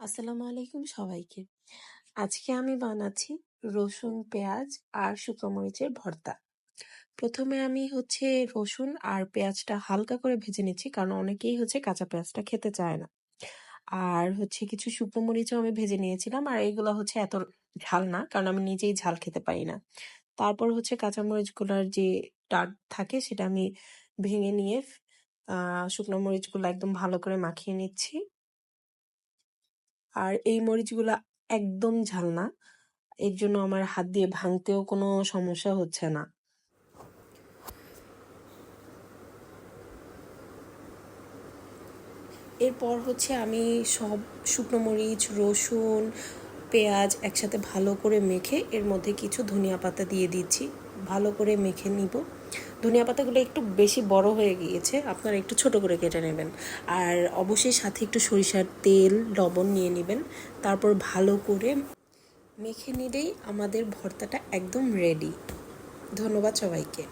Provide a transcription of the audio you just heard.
আসসালামু আলাইকুম সবাইকে। আজকে আমি বানাচ্ছি রসুন, পেঁয়াজ আর শুকনো মরিচের ভর্তা। প্রথমে আমি হচ্ছে রসুন আর পেঁয়াজটা হালকা করে ভেজে নিচ্ছি কারণ অনেকেই হচ্ছে কাঁচা পেঁয়াজটা খেতে চায় না। আর হচ্ছে কিছু শুকনো মরিচও আমি ভেজে নিয়েছিলাম আর এগুলো হচ্ছে এত ঝাল না কারণ আমি নিজেই ঝাল খেতে পারি না। তারপর হচ্ছে কাঁচা মরিচগুলোর যে ডাট থাকে সেটা আমি ভেঙে নিয়ে শুকনো মরিচগুলো একদম ভালো করে মাখিয়ে নিচ্ছি। আর এই মরিচগুলা একদম ঝাল না। এর জন্য আমার হাত দিয়ে ভাঙতেও কোনো সমস্যা হচ্ছে না। এরপর হচ্ছে আমি সব শুকনো মরিচ, রসুন, পেঁয়াজ একসাথে ভালো করে মেখে এর মধ্যে কিছু ধনিয়া পাতা দিয়ে দিচ্ছি। ভালো করে মেখে নিব। ধনিয়া পাতাগুলো একটু বেশি বড় হয়ে গিয়েছে, আপনারা একটু ছোট করে কেটে নেবেন। আর অবশ্যই সাথে একটু সরিষার তেল, লবণ নিয়ে নেবেন। তারপর ভালো করে মেখে নিলেই আমাদের ভর্তাটা একদম রেডি ধন্যবাদ সবাইকে।